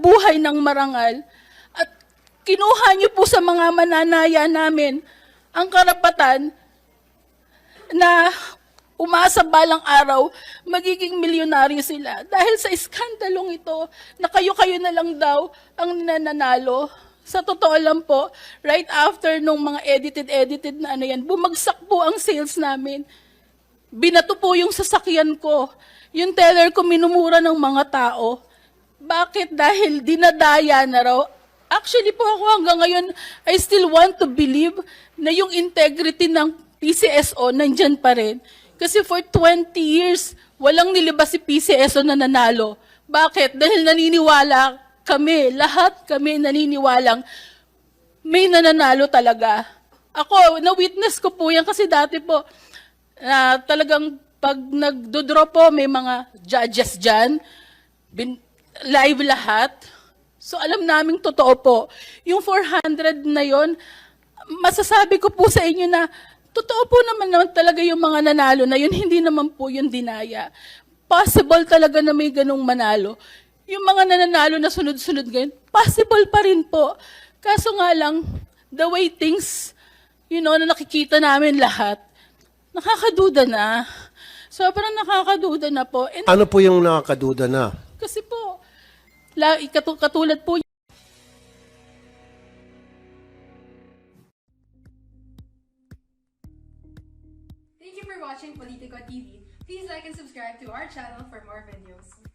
buhay ng marangal at kinuha niyo po sa mga mananaya namin ang karapatan na umasa balang araw, magiging milyonaryo sila. Dahil sa iskandalong ito, na kayo-kayo na lang daw ang nananalo. Sa totoo lang po, right after nung mga edited-edited na ano yan, bumagsak po ang sales namin. Binato po yung sasakyan ko. Yung teller ko minumura ng mga tao. Bakit? Dahil dinadaya na raw. Actually po ako hanggang ngayon, I still want to believe na yung integrity ng PCSO nandyan pa rin. Kasi for 20 years, walang nilabas si PCSO na nanalo. Bakit? Dahil naniniwala kami, lahat kami naniniwalang may nananalo talaga. Ako, na-witness ko po yan kasi dati po, na talagang pag nagdodraw po, may mga judges dyan, bin, live lahat. So alam naming totoo po. Yung 400 na yon, masasabi ko po sa inyo na totoo po naman naman talaga yung mga nanalo na yun, hindi naman po yung dinaya. Possible talaga na may ganong manalo. Yung mga nananalo na sunod-sunod ganyan, possible pa rin po. Kaso nga lang, the way things, you know, na nakikita namin lahat, nakakaduda na. Sobrang nakakaduda na po. And Ano po yung nakakaduda na? La, katu- katulad po Thank you for watching Politico TV. Please like and subscribe to our channel for more videos.